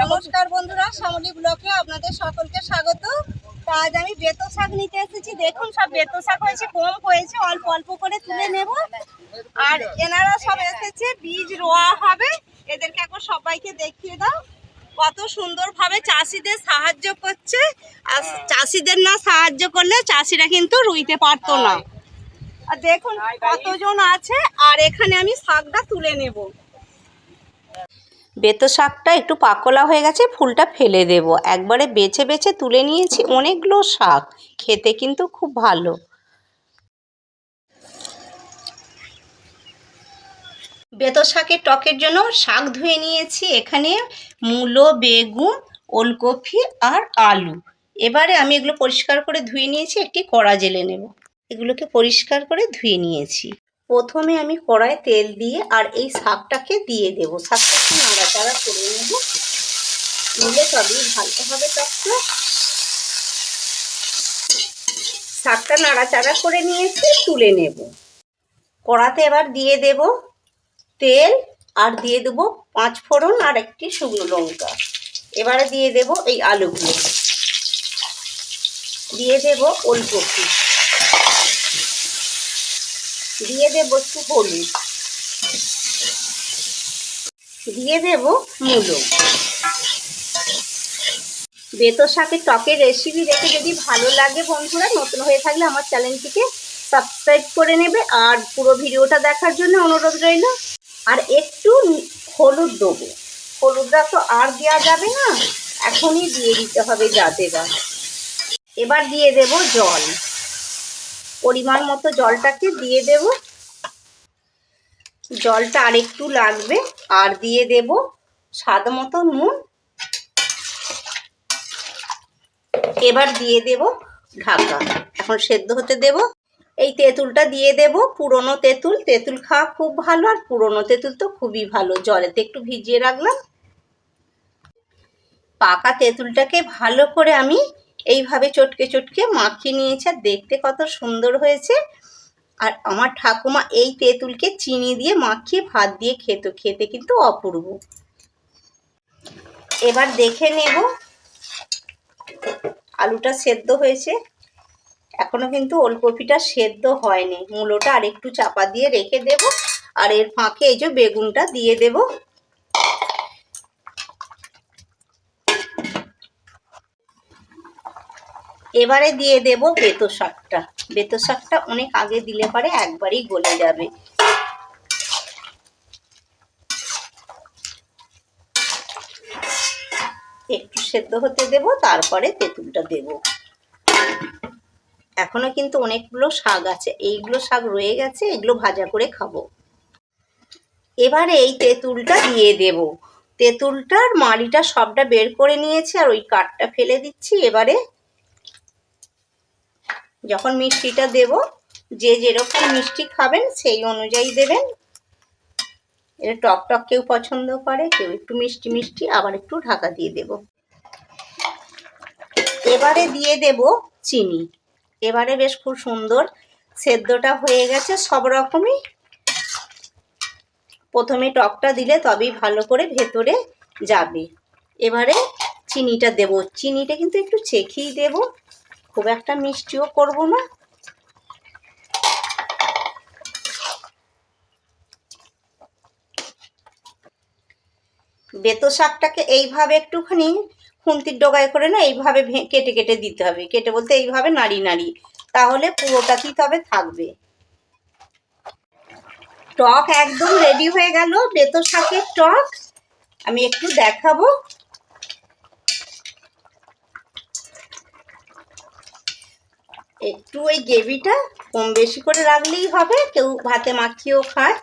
নমস্কার বন্ধুরা, শ্যামলী ব্লকে আপনাদের সকলকে স্বাগত। আজ আমি বেতো শাক নিতে এসেছি। দেখুন, সব বেতো শাক হয়েছে কম হয়েছে, অল্প অল্প করে তুলে নেব। আর এনারা সব এসেছে, বীজ রোয়া হবে। এদেরকে এখন সবাইকে দেখিয়ে দাও। কত সুন্দরভাবে চাষিদের সাহায্য করছে। আর চাষিদের না সাহায্য করলে চাষিরা কিন্তু রুইতে পারতো না। আর দেখুন, কতজন আছে। আর এখানে আমি শাকটা তুলে নেব। বেতো শাকটা একটু পাকলা হয়ে গেছে, ফুলটা ফেলে দেব। একবারে বেছে বেছে তুলে নিয়েছি, অনেকগুলো শাক। খেতে কিন্তু খুব ভালো। বেতো শাকের টকের জন্য শাক ধুয়ে নিয়েছি। এখানে মূলো, বেগুন, ওলকপি আর আলু। এবারে আমি এগুলো পরিষ্কার করে ধুয়ে নিয়েছি, একটি কড়া জেলে নেব। এগুলোকে পরিষ্কার করে ধুয়ে নিয়েছি। প্রথমে আমি কড়ায় তেল দিয়ে আর এই শাকটাকে দিয়ে দেবো। শাকটা একটু নাড়াচাড়া করে নেব। নিলে তবেই ভালো হবে টকটা শাকটা নাড়াচাড়া করে নিয়েছি, তুলে নেব। কড়াতে এবার দিয়ে দেব তেল আর দিয়ে দেব পাঁচ ফোড়ন আর একটি শুকনো লঙ্কা। এবারে দিয়ে দেব এই আলুগুলো। দিয়ে দেব ওলকপি। দিয়ে দেব একটু হলুদ। দিয়ে দেব মূলো। বেতো শাকের টকের রেসিপি দেখে যদি ভালো লাগে বন্ধুরা, নতুন হয়ে থাকলে আমার চ্যানেলটিকে সাবস্ক্রাইব করে নেবে। আর পুরো ভিডিওটা দেখার জন্য অনুরোধ রইল। আর একটু হলুদ দেবো। হলুদটা তো আর দেওয়া যাবে না, এখনই দিয়ে দিতে হবে যাতে বা। এবার দিয়ে দেব জল। পরিমাণ মতো জলটাকে দিয়ে দেব। জলটা আরেকটু লাগবে, আর দিয়ে দেব স্বাদ মতো নুন। এবার দিয়ে দেব ঢাকা। এখন সেদ্ধ হতে দেব। এই তেঁতুলটা দিয়ে দেব, পুরনো তেঁতুল। তেঁতুল খাওয়া খুব ভালো, আর পুরনো তেঁতুল তো খুবই ভালো। জলেতে একটু ভিজিয়ে রাখলাম। পাকা তেঁতুলটাকে ভালো করে আমি এইভাবে চটকে চটকে মাখিয়ে নিয়েছে, আর দেখতে কত সুন্দর হয়েছে। আর আমার ঠাকুমা এই তেঁতুলকে চিনি দিয়ে মাখিয়ে ভাত দিয়ে খেত, খেতে কিন্তু অপূর্ব। এবার দেখে নেব, আলুটা সেদ্ধ হয়েছে। এখনও কিন্তু ওলকপিটা সেদ্ধ হয়নি। মূলোটা আরেকটু চাপা দিয়ে রেখে দেব, আর এর ফাঁকে এই যে বেগুনটা দিয়ে দেবো। এবারে দিয়ে দেব বেতো শাকটা। বেতো শাকটা অনেক আগে দিলে পরে একবারই গলে যাবে। একটু সেদ্ধ হতে দেব, তারপরে তেঁতুলটা দেব। এখনও কিন্তু অনেকগুলো শাক আছে। এইগুলো শাক রয়ে গেছে, এগুলো ভাজা করে খাব। এবারে এই তেঁতুলটা দিয়ে দেব। তেঁতুলটার মাড়িটা সবটা বের করে নিয়েছি আর ওই কাঠটা ফেলে দিচ্ছি। এবারে যখন মিষ্টিটা দেব, যে যেরকম মিষ্টি খাবেন সেই অনুযায়ী দেবেন। এটা টক টক কেউ পছন্দ করে, কেউ একটু মিষ্টি মিষ্টি, আবার একটু ঢাকা দিয়ে দেব। এবারে দিয়ে দেব চিনি। এবারে বেশ খুব সুন্দর, সেদ্ধটা হয়ে গেছে সব রকমই। প্রথমে টকটা দিলে তবেই ভালো করে ভেতরে যাবে। এবারে চিনিটা দেব। চিনিটা কিন্তু একটু চেখেই দেবো। খুব একটা মিষ্টিও করব না। বেতো শাকটাকে এইভাবে একটুখানি খুন্তির ডোগায় করে না, এইভাবে কেটে কেটে দিতে হবে। কেটে বলতে এইভাবে নাড়ি নাড়ি, তাহলে পুরোটাতেই তবে থাকবে। টক একদম রেডি হয়ে গেল, বেতো শাকের টক। আমি একটু দেখাবো। একটু ওই গ্রেভিটা কম বেশি করে রাখলেই হবে কেউ ভাতে মাখিয়েও খায়।